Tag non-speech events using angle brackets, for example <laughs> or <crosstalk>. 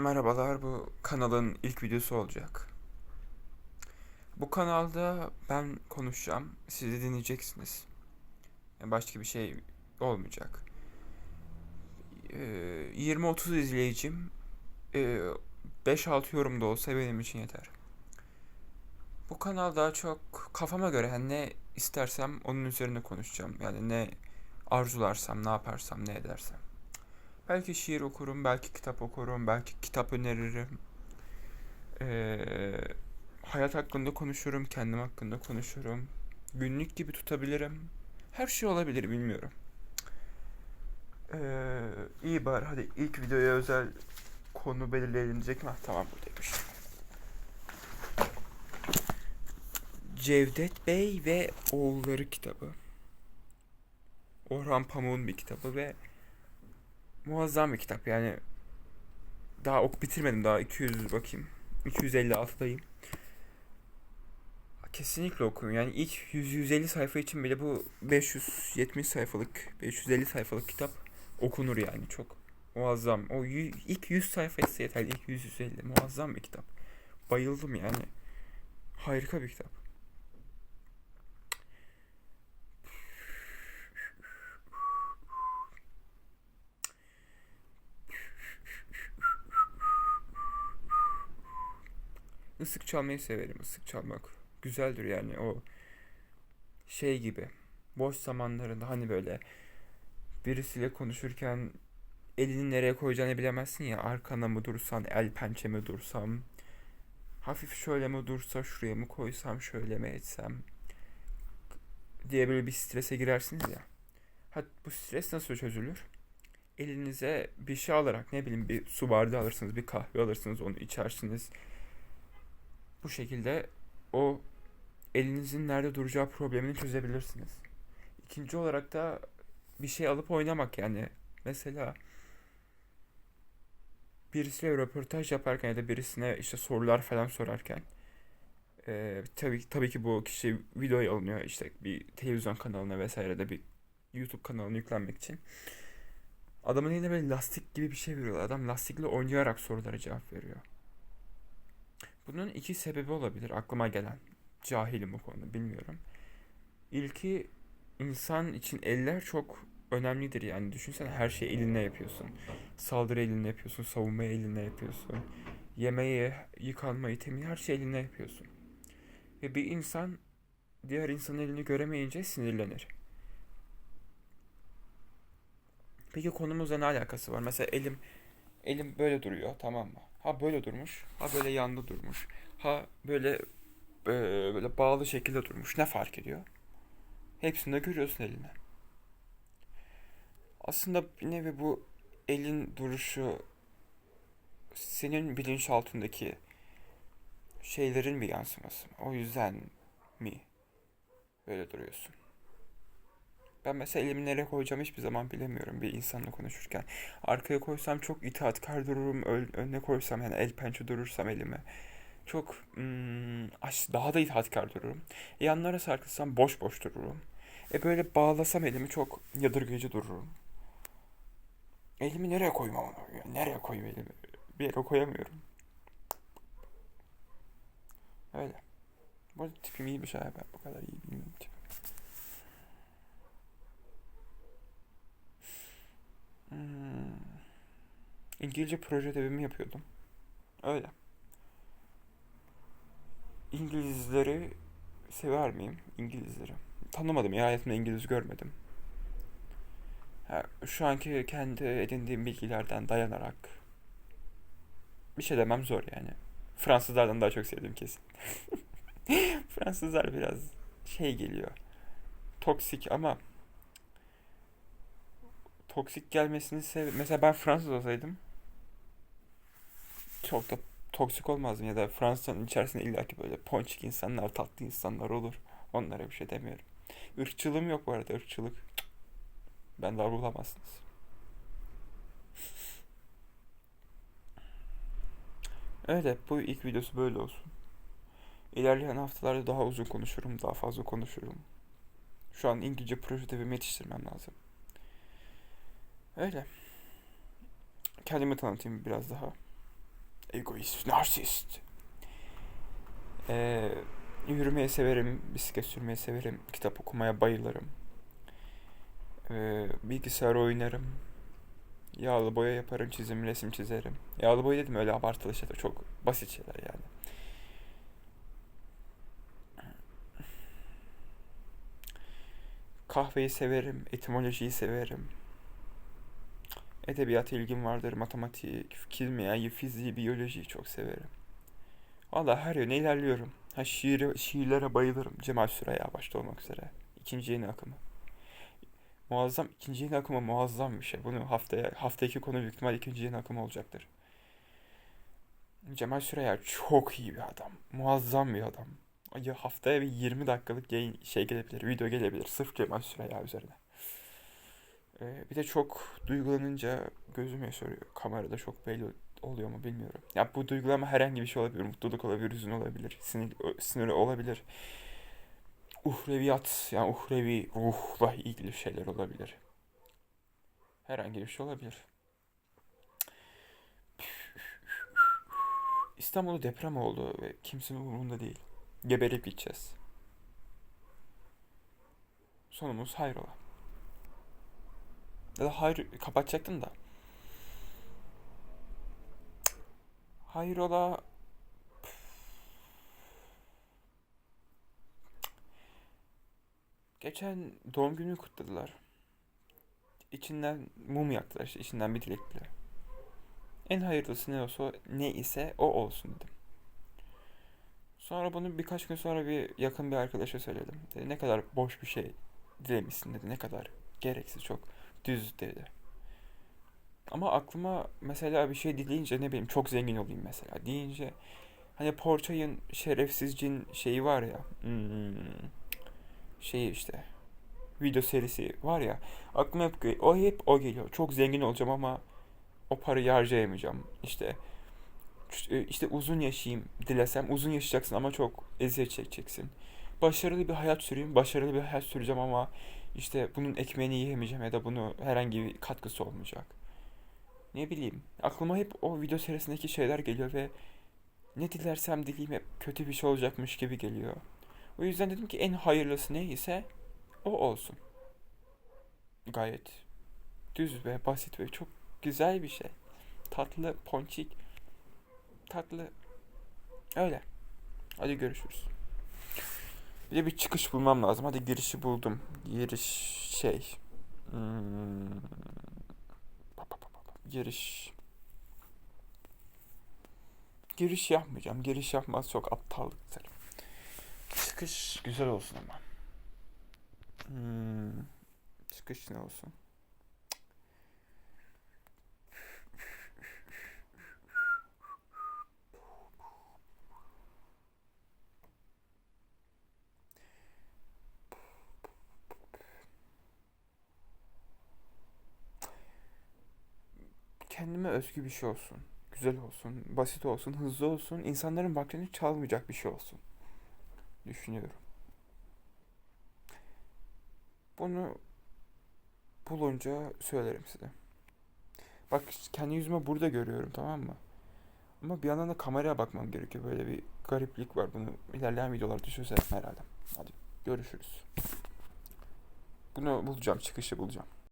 Merhabalar, bu kanalın ilk videosu olacak. Bu kanalda ben konuşacağım, siz de dinleyeceksiniz. Başka bir şey olmayacak. Ee, 20-30 izleyicim, ee, 5-6 yorum da olsa benim için yeter. Bu kanal daha çok kafama göre yani ne istersem onun üzerine konuşacağım. Yani ne arzularsam, ne yaparsam, ne edersem. Belki şiir okurum, belki kitap okurum, belki kitap öneririm. Ee, hayat hakkında konuşurum, kendim hakkında konuşurum. Günlük gibi tutabilirim. Her şey olabilir, bilmiyorum. Ee, iyi bari, hadi ilk videoya özel konu belirlenecek mi? Ah, tamam buradaymış. Cevdet Bey ve Oğulları kitabı. Orhan Pamuk'un bir kitabı ve Muazzam bir kitap yani. Daha ok bitirmedim daha 200 bakayım. 256'dayım. Kesinlikle okuyun. Yani ilk 100-150 sayfa için bile bu 570 sayfalık, 550 sayfalık kitap okunur yani çok. Muazzam. O ilk 100 sayfa ise yeterli. İlk 100-150. Muazzam bir kitap. Bayıldım yani. Harika bir kitap. Isık çalmayı severim. Isık çalmak güzeldir yani o şey gibi. Boş zamanlarında hani böyle birisiyle konuşurken elini nereye koyacağını bilemezsin ya. Arkana mı dursan, el pençe mi dursam, hafif şöyle mi dursa, şuraya mı koysam, şöyle mi etsem diye böyle bir strese girersiniz ya. Ha, bu stres nasıl çözülür? Elinize bir şey alarak ne bileyim bir su bardağı alırsınız, bir kahve alırsınız, onu içersiniz. Bu şekilde o elinizin nerede duracağı problemini çözebilirsiniz. İkinci olarak da bir şey alıp oynamak yani. Mesela birisiyle röportaj yaparken ya da birisine işte sorular falan sorarken e, tabii tabii ki bu kişi videoya alınıyor işte bir televizyon kanalına vesaire de bir YouTube kanalına yüklenmek için. Adamın eline böyle lastik gibi bir şey veriyorlar. Adam lastikle oynayarak sorulara cevap veriyor. Bunun iki sebebi olabilir aklıma gelen. Cahilim bu konuda bilmiyorum. İlki insan için eller çok önemlidir yani. Düşünsene her şeyi elinle yapıyorsun. Saldırı elinle yapıyorsun, savunmayı elinle yapıyorsun. Yemeği, yıkanmayı, temizliği her şeyi elinle yapıyorsun. Ve bir insan diğer insanın elini göremeyince sinirlenir. Peki konumuzla ne alakası var? Mesela elim elim böyle duruyor tamam mı? Ha böyle durmuş, ha böyle yanda durmuş, ha böyle e, böyle bağlı şekilde durmuş. Ne fark ediyor? Hepsini de görüyorsun eline. Aslında bir nevi bu elin duruşu senin bilinçaltındaki şeylerin bir yansıması? O yüzden mi böyle duruyorsun? Ben mesela elimi nereye koyacağımı hiçbir zaman bilemiyorum bir insanla konuşurken. Arkaya koysam çok itaatkar dururum, ön- önüne koysam yani el pençe durursam elime çok hmm, daha da itaatkar dururum. E, yanlara sarkılsam boş boş dururum. E böyle bağlasam elimi çok yadırgayıcı dururum. Elimi nereye koyayım ama? Ya Nereye koyayım elimi? Bir yere koyamıyorum. Öyle. Bu arada tipim iyiymiş ha ben bu kadar iyi bilmiyorum tipim. Hmm. İngilizce proje ödevimi yapıyordum. Öyle. İngilizleri sever miyim? İngilizleri. Tanımadım ya hayatımda İngiliz görmedim. Ha, şu anki kendi edindiğim bilgilerden dayanarak bir şey demem zor yani. Fransızlardan daha çok sevdim kesin. <laughs> Fransızlar biraz şey geliyor. Toksik ama toksik gelmesini sev... Mesela ben Fransız olsaydım çok da toksik olmazdım ya da Fransa'nın içerisinde illaki böyle ponçik insanlar, tatlı insanlar olur. Onlara bir şey demiyorum. Irkçılığım yok bu arada, ırkçılık. Ben de bulamazsınız. Öyle, bu ilk videosu böyle olsun. İlerleyen haftalarda daha uzun konuşurum, daha fazla konuşurum. Şu an İngilizce proje ödevimi yetiştirmem lazım. Öyle. Kendimi tanıtayım biraz daha. Egoist, narsist. Ee, yürümeyi severim, bisiklet sürmeyi severim, kitap okumaya bayılırım. Ee, bilgisayar oynarım. Yağlı boya yaparım, çizim, resim çizerim. Yağlı boya dedim öyle abartılı şeyler, çok basit şeyler yani. Kahveyi severim, etimolojiyi severim. Edebiyat ilgim vardır, matematik, kimyayı, fiziği, biyolojiyi çok severim. Valla her yöne ilerliyorum. Ha şiir, şiirlere bayılırım. Cemal Süreya başta olmak üzere. İkinci yeni akımı. Muazzam, ikinci yeni akımı muazzam bir şey. Bunu haftaya, hafta iki konu büyük ihtimal ikinci yeni akımı olacaktır. Cemal Süreya çok iyi bir adam. Muazzam bir adam. Ya haftaya bir 20 dakikalık yayın şey gelebilir, video gelebilir. Sırf Cemal Süreya üzerine. Ee, bir de çok duygulanınca gözüm yaşarıyor. Kamerada çok belli oluyor mu bilmiyorum. Ya bu duygulama herhangi bir şey olabilir. Mutluluk olabilir, hüzün olabilir, sinir, sinir olabilir. Uhreviyat, yani uhrevi, ruhla ilgili şeyler olabilir. Herhangi bir şey olabilir. İstanbul'da deprem oldu ve kimsenin umurunda değil. Geberip gideceğiz. Sonumuz hayrola. Ya da hayır kapatacaktım da. Hayrola geçen doğum günü kutladılar. İçinden mum yaktılar işte içinden bir dilek bile. En hayırlısı ne olsa ne ise o olsun dedim. Sonra bunu birkaç gün sonra bir yakın bir arkadaşa söyledim. Dedi ne kadar boş bir şey dilemişsin dedi. Ne kadar gereksiz çok düz dedi. Ama aklıma mesela bir şey dileyince ne bileyim çok zengin olayım mesela deyince hani Porçay'ın şerefsiz cin şeyi var ya hmm, şey işte video serisi var ya aklıma hep o hep o geliyor. Çok zengin olacağım ama o parayı harcayamayacağım. İşte işte uzun yaşayayım dilesem uzun yaşayacaksın ama çok eziyet çekeceksin. Başarılı bir hayat süreyim, başarılı bir hayat süreceğim ama işte bunun ekmeğini yiyemeyeceğim ya da bunu herhangi bir katkısı olmayacak. Ne bileyim, aklıma hep o video serisindeki şeyler geliyor ve ne dilersem dileyim hep kötü bir şey olacakmış gibi geliyor. O yüzden dedim ki en hayırlısı neyse o olsun. Gayet düz ve basit ve çok güzel bir şey. Tatlı, ponçik, tatlı. Öyle. Hadi görüşürüz. Bir de bir çıkış bulmam lazım. Hadi girişi buldum. Giriş şey. Hmm. Giriş. Giriş yapmayacağım. Giriş yapmaz çok aptallık. Çıkış güzel olsun ama. Hmm. Çıkış ne olsun? Kendime özgü bir şey olsun. Güzel olsun, basit olsun, hızlı olsun, insanların vaktini çalmayacak bir şey olsun. Düşünüyorum. Bunu bulunca söylerim size. Bak kendi yüzüme burada görüyorum tamam mı? Ama bir yandan da kameraya bakmam gerekiyor. Böyle bir gariplik var. Bunu ilerleyen videolarda çözerim herhalde. Hadi görüşürüz. Bunu bulacağım. Çıkışı bulacağım.